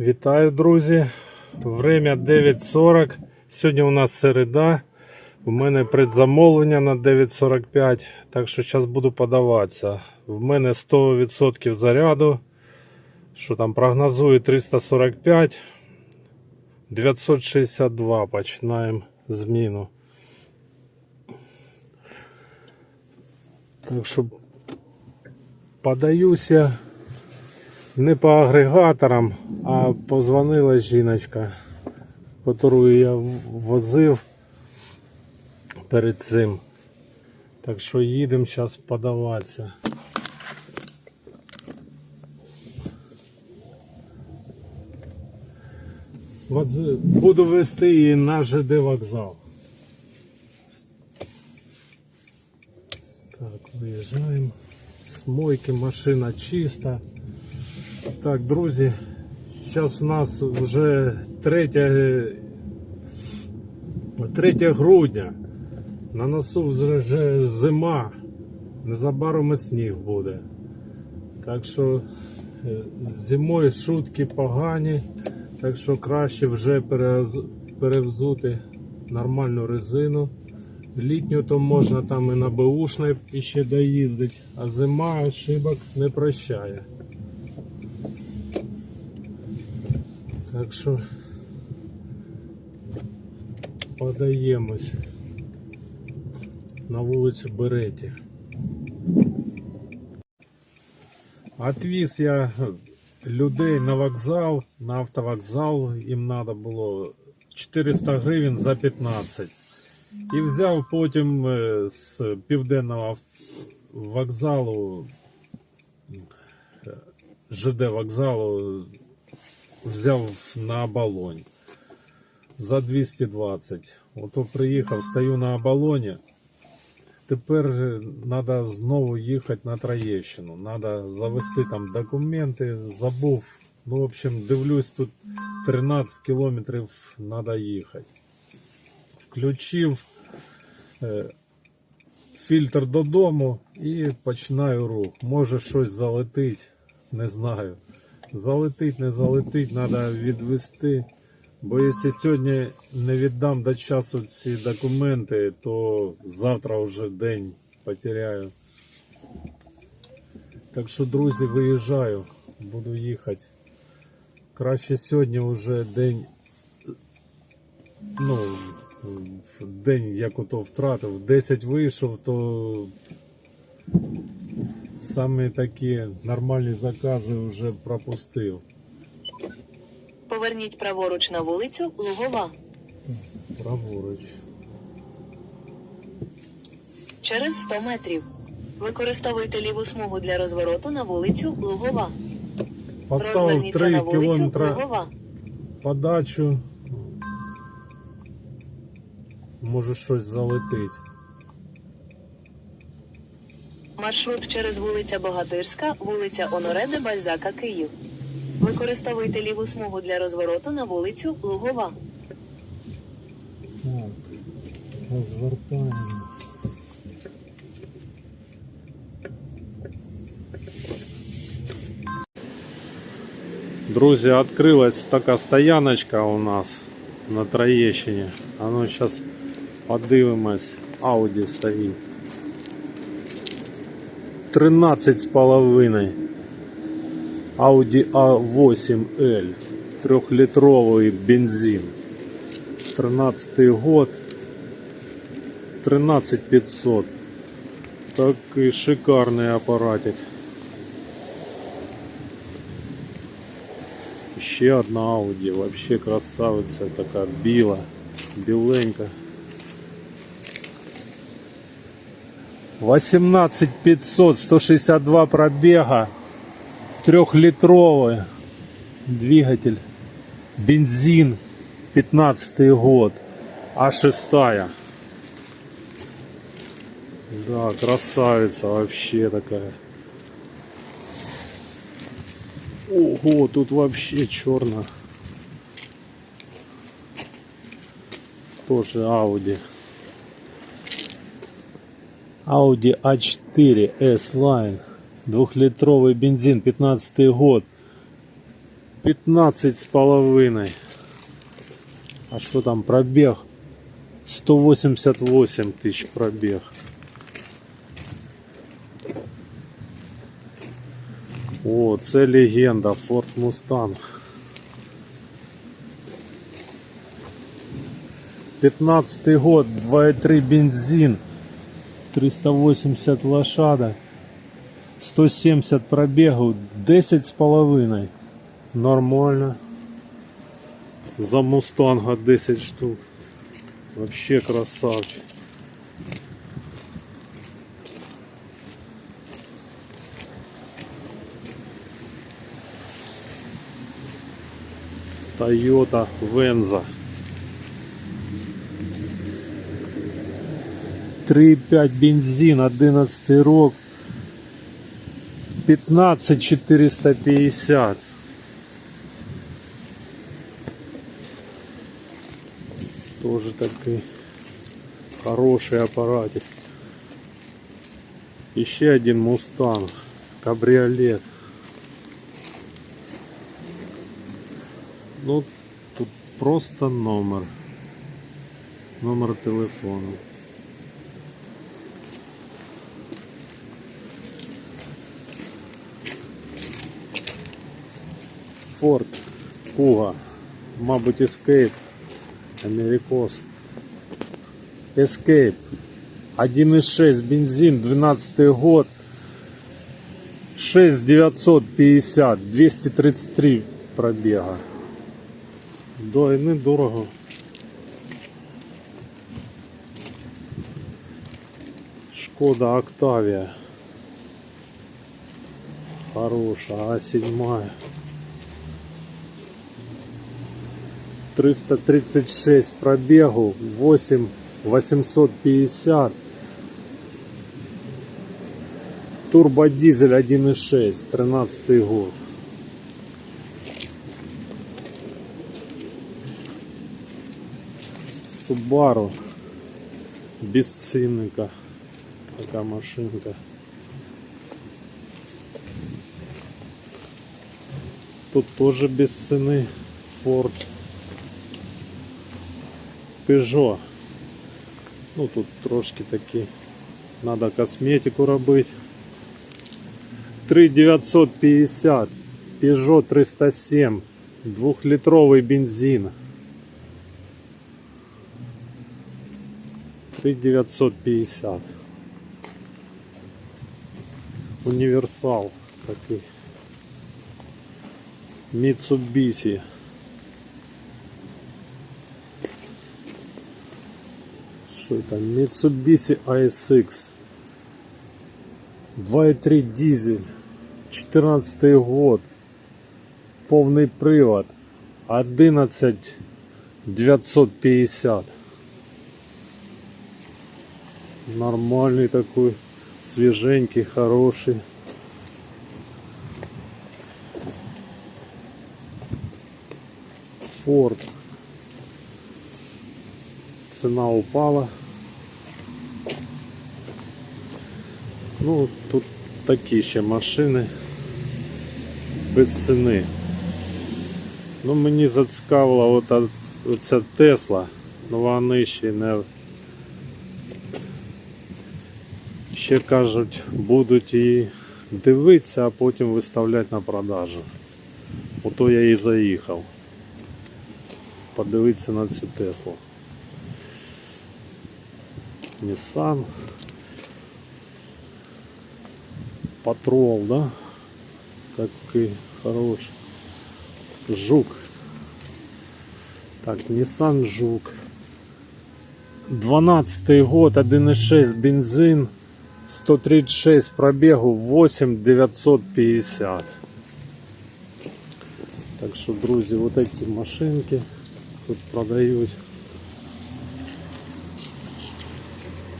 Вітаю, друзі. Время 9.40. Сьогодні у нас середа. У мене предзамовлення на 9.45, так що зараз буду подаватися. В мене 100% заряду. Що там прогнозую 345. 962 починаємо зміну. Так що подаюся не по агрегаторам, а позвонила жіночка, яку я возив перед цим. Так що їдемо зараз подаватися. Буду вести її на ЖД вокзал. Так, виїжджаємо. З мойки машина чиста. Так, друзі, зараз у нас вже 3, 3 грудня. На носу вже зима. Незабаром і сніг буде. Так що е, зимою шутки погані. Так що краще вже перевзути нормальну резину. Літню то можна там і на беушне ще доїздити, а зима ошибок не прощає. Так що подаємось на вулицю Береті. Отвіз я людей на вокзал, на автовокзал. Їм треба було 400 гривень за 15. І взяв потім е, з південного вокзалу, е, ЖД вокзалу, взяв на оболонь за 220. Ото приїхав, стою на оболоні. Тепер треба знову їхати на Троєщину. Треба завести там документи. Забув. Ну, в общем, дивлюсь, тут 13 кілометрів треба їхати. Включив е, фільтр додому і починаю рух. Може щось залетить, не знаю. Залетить, не залетить, треба відвести. Бо якщо сьогодні не віддам до часу ці документи, то завтра вже день потеряю. Так що, друзі, виїжджаю, буду їхати. Краще сьогодні вже день. Ну, день як ото втратив. 10 вийшов, то саме такі нормальні закази вже пропустив. Поверніть праворуч на вулицю Лугова. Праворуч. Через 100 метрів. Використовуйте ліву смугу для розвороту на вулицю Лугова. Поставив Розверніться 3 кілометри подачу. Може щось залетить. Маршрут через вулиця Богатирська, вулиця Оноре де Бальзака, Київ. Використовуйте ліву смугу для розвороту на вулицю Лугова. Так, розвертаємось. Друзі, відкрилась така стояночка у нас на Троєщині. А ну зараз подивимось. Audi стоїть. 13 з половиною. Audi A8L. Трехлитровый бензин. 13 год. 13500. Такий шикарний апаратик. Ще одна Audi, вообще красавиця така біла, біленька. 18500, 162 пробега, трехлитровый двигатель, бензин, 15 год, А6. Да, красавица вообще такая. Ого, тут вообще черно. Тоже Audi. Audi A4 S-Line. Двухлитровый бензин, 15 год. 15 з половиною. А що там пробіг? 188 тисяч пробіг. О, це легенда Ford Mustang. 15 год, 2,3 бензин, 380 лошадок, 170 пробегу, 10 з половиною. Нормально. За мустанга 10 штук. Вообще красавчик. Toyota Venza. 3,5 бензин, 11 рок. 15 450. Тоже такой хороший аппаратик. Еще один Мустанг. Кабриолет. Ну, тут просто номер. Номер телефону. Форд Пуга. Мабуть, Escape. Америкос. Escape. 1.6 бензин, 12 год. 6950, 233 пробега. Да, і недорого. Шкода Октавия. Хорошая, а седьмая. 336 пробегу, 8 850. Турбодизель 1.6, 13 год. Subaru без ценника. Такая машинка. Тут тоже без цены Ford. Peugeot. Ну тут трошки такі. Надо косметику робити. 3950. Peugeot 307. Двухлитровый бензин. 3950. Универсал такой. Mitsubishi. Что это? Mitsubishi ASX. 2.3 дизель. 14 год. Повний привод. 11 950. Нормальный такой. Свеженький, хороший. Форд. Цена упала. Ну, тут такі ще машини без ціни. Ну, мені зацікавила ота, оця Тесла, ну вони ще не. Ще кажуть, будуть її дивитися, а потім виставляти на продажу. Ото я і заїхав. Подивитися на цю Теслу. Nissan. Патрол, да? Какой хороший. Жук. Так, Nissan Жук. 12 год, 1.6 бензин, 136 пробегу, 8 950. Так що, друзі, вот эти машинки тут продають.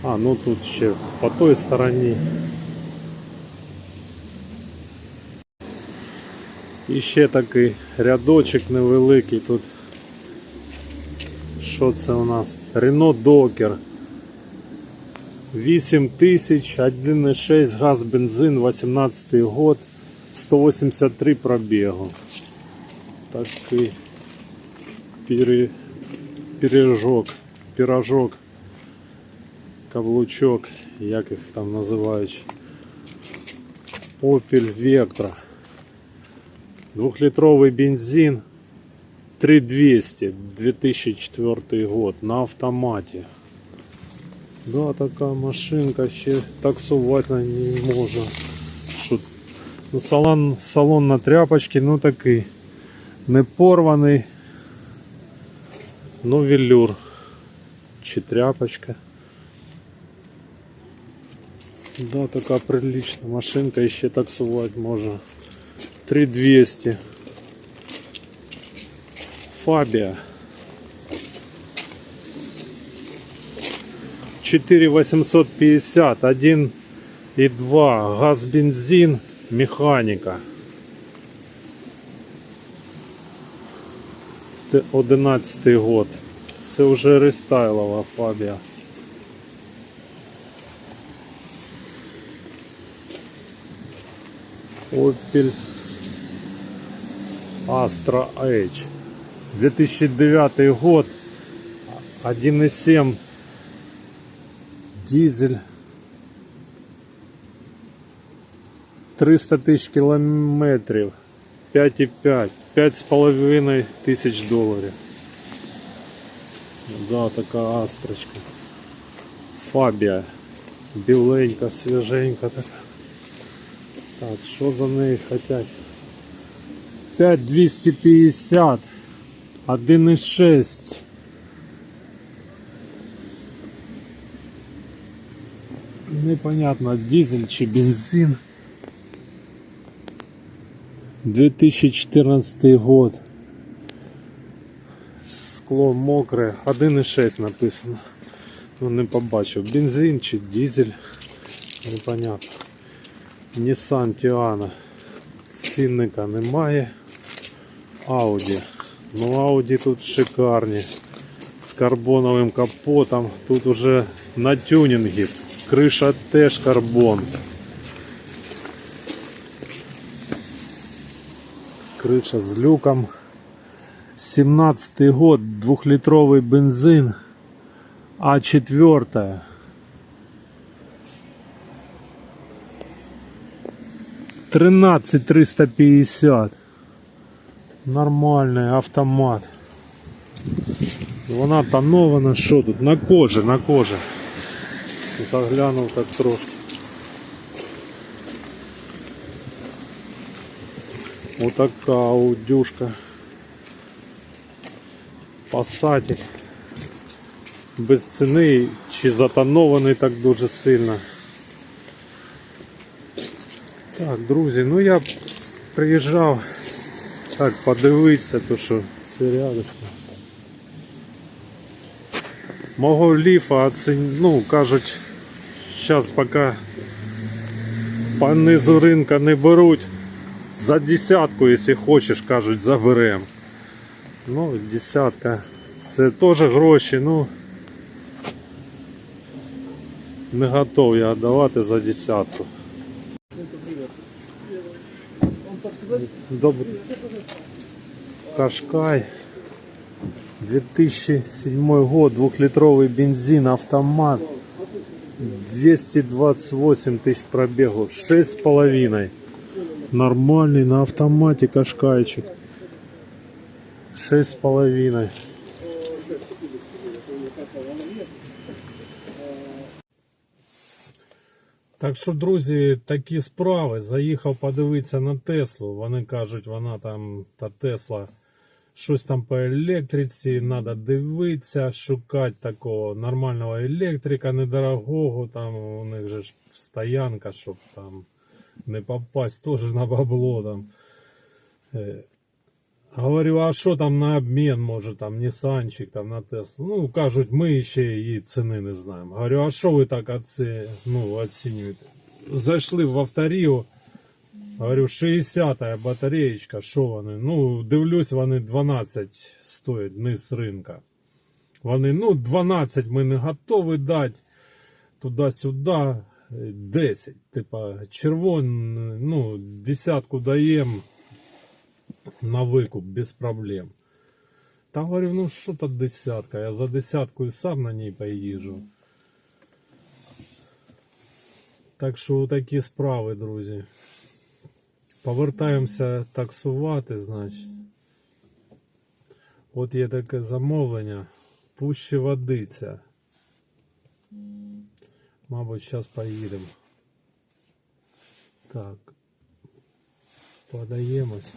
А, ну тут ще по той стороні. І ще такий рядочок невеликий тут. Що це у нас? Renault Docker. 8 тисяч, 1,6 газ, бензин, 18 год, 183 пробігу. такий пірі... пірожок, каблучок, як їх там називають. Opel Vectra. Двухлитровый бензин 3200 2004 год на автоматі. Да, така машинка ще таксувати на ній можна. Що, ну, салон, салон на тряпочці, ну такий. Не порваний. Ну велюр. Чи тряпочка. Да, така прилична машинка, ще таксувати можна. 3200. Фабия. 4850, 1 и 2, газ, бензин. Т- 11 год. Це вже рестайлова фабія. Opel Astra H. 2009 год. 1,7 дизель. 300 тисяч кілометрів. 5,5. 5,5 тисяч доларів. Да, така астрочка. Фабія. Біленька, свіженька така. Так, що за неї хотять? 5250. 1,6. Непонятно, дизель чи бензин. 2014 год. Скло мокре. 1,6 написано. Ну не побачив. Бензин чи дизель. Непонятно. Nissan Tiana. Цінника немає. Audi. Ну Audi тут шикарні. З карбоновим капотом. Тут уже на тюнінгі. Криша теж карбон. Криша з люком. 17 год, двухлитровый бензин. А4. Тринадцать триста пятьдесят. Нормальний автомат. Вона тонована, що тут? На кожі, на кожі. Заглянув так трошки. Отака аудюшка. Пасатик. Без ціни чи затонований так дуже сильно. Так, друзі, ну я приїжджав Так подивитися, то що це рядочко. Мого ліфа оцін... ну, кажуть, зараз поки по низу ринка не беруть. За десятку, якщо хочеш, кажуть, заберем. Ну, десятка. Це теж гроші, ну не готов я віддавати за десятку. Добрый. Кашкай. 2007 год, двухлитровый бензин, автомат. 228 тысяч пробегов, шесть с половиной. Нормальный на автомате кашкайчик. Шесть с половиной. Так що, друзі, такі справи. Заїхав подивитися на Теслу. Вони кажуть, вона там, та Тесла, щось там по електриці, треба дивитися, шукати такого нормального електрика, недорогого. Там у них же ж стоянка, щоб там не попасть теж на бабло. Там. Е, Говорю, а що там на обмін, може там Нісанчик, там на Теслу. Ну, кажуть, ми ще її ціни не знаємо. Говорю, а що ви так оці, ну, оцінюєте? Зайшли в авторію, говорю, 60-та батареєчка, що вони? Ну, дивлюсь, вони 12 стоять низ ринка. Вони, ну, 12 ми не готові дати туди-сюди. 10. Типа, червон, ну, десятку даємо. на викуп без проблем. Та говорю, ну що то десятка, я за десяткою сам на ній поїжджу. Так що такі справи, друзі. Повертаємося таксувати, значить. От є таке замовлення. Пуще водиця. Мабуть, зараз поїдемо. Так. Подаємось.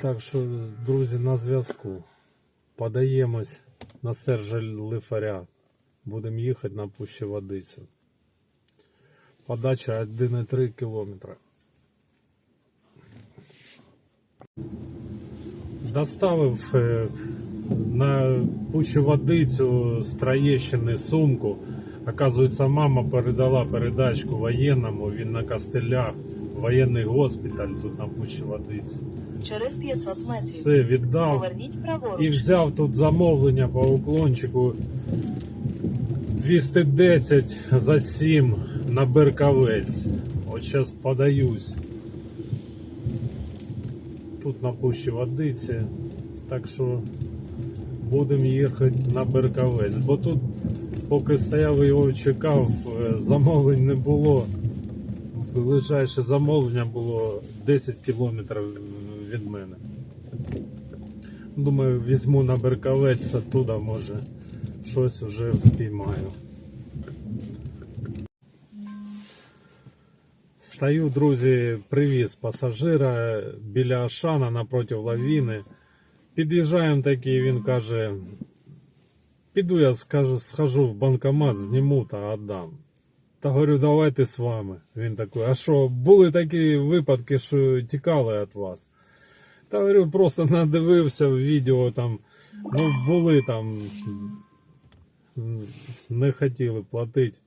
Так що, друзі, на зв'язку. Подаємось на Сержа Лифаря. Будемо їхати на пуще водицю. Подача 1,3 кілометра. Доставив е, на пущу водицю з Троєщини сумку. Оказується, мама передала передачку воєнному, він на костелях, воєнний госпіталь тут на пущі водиці. Через 500 метрів. Все віддав. І взяв тут замовлення по уклончику 210 за 7 на Берковець. От зараз подаюсь. Тут на пущі водиці. Так що будемо їхати на Берковець. Бо тут, поки стояв і його чекав, е, замовлень не було. Ближайше замовлення було 10 кілометрів від мене. Думаю, візьму на Берковець оттуда, може, щось уже впіймаю. Стою, друзі, привіз пасажира біля Ашана напроти лавіни. Під'їжджаємо такий, він каже: піду я скажу, схожу в банкомат, зніму та віддам. Та говорю, давайте з вами. Він такий, а що, були такі випадки, що тікали від вас? Та говорю, просто надивився в відео там. Ну, були там. Не хотіли платити.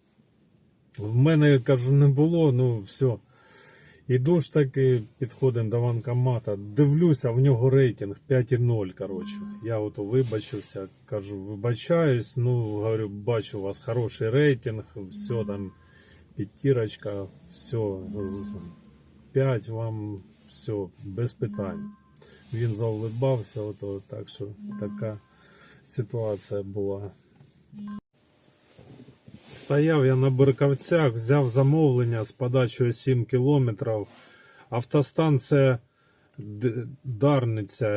В мене, кажу, не було, ну все. Іду ж таки, підходимо до банкомата, дивлюся, в нього рейтинг 5,0, коротше. Я от вибачився, кажу, вибачаюсь, ну, говорю, бачу, у вас хороший рейтинг, все там, п'ятірочка, все, 5 вам, все, без питань. Він заулибався, ото, так що така ситуація була. Стояв я на Берковцях, взяв замовлення з подачею 7 кілометрів. Автостанція Дарниця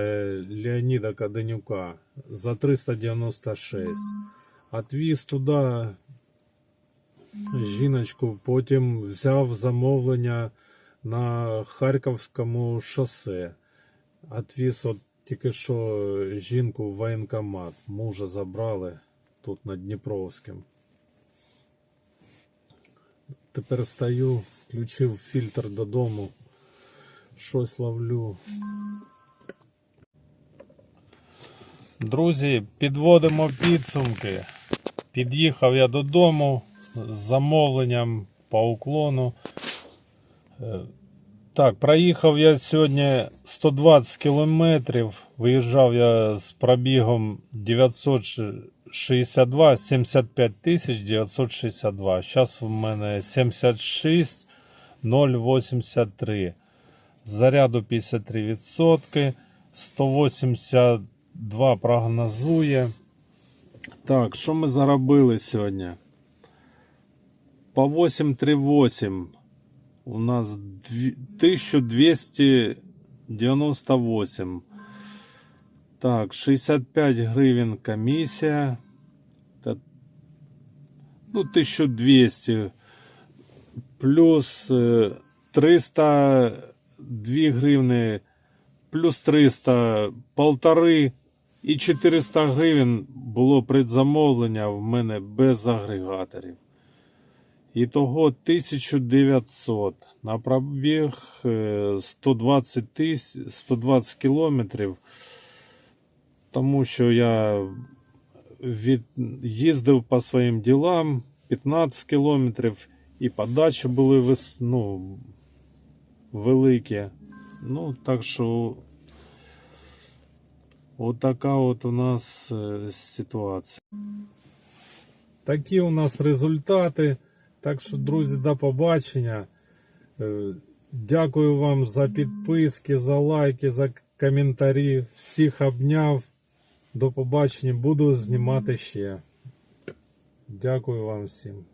Леоніда Каденюка за 396. Отвіз туди жіночку, потім взяв замовлення на Харківському шосе. Отвіз от тільки що жінку в воєнкомат. Мужа забрали тут на Дніпровським. Тепер стою, включив фільтр додому. Щось ловлю. Друзі, підводимо підсумки. Під'їхав я додому з замовленням по уклону. Е, Так, проїхав я сьогодні 120 кілометрів. Виїжджав я з пробігом 962, 75 тисяч 962. Зараз в мене 76 083. Заряду 53%. 182 прогнозує. Так, що ми заробили сьогодні? По 838 у нас 1298. Так, 65 гривень комісія. Та, ну, 1200. Плюс е, 302 гривни. Плюс 300, полтори і 400 гривень було предзамовлення в мене без агрегаторів. Ітого 1900 на пробіг е, 120 тисяч 120 кілометрів. Тому що я від... їздив по своїм ділам 15 кілометрів і подачі були вис... ну, великі. Ну, так що отака от у нас е, ситуація. Такі у нас результати. Так що, друзі, до побачення. Е, Дякую вам за підписки, за лайки, за коментарі. Всіх обняв. До побачення. Буду знімати ще. Дякую вам всім.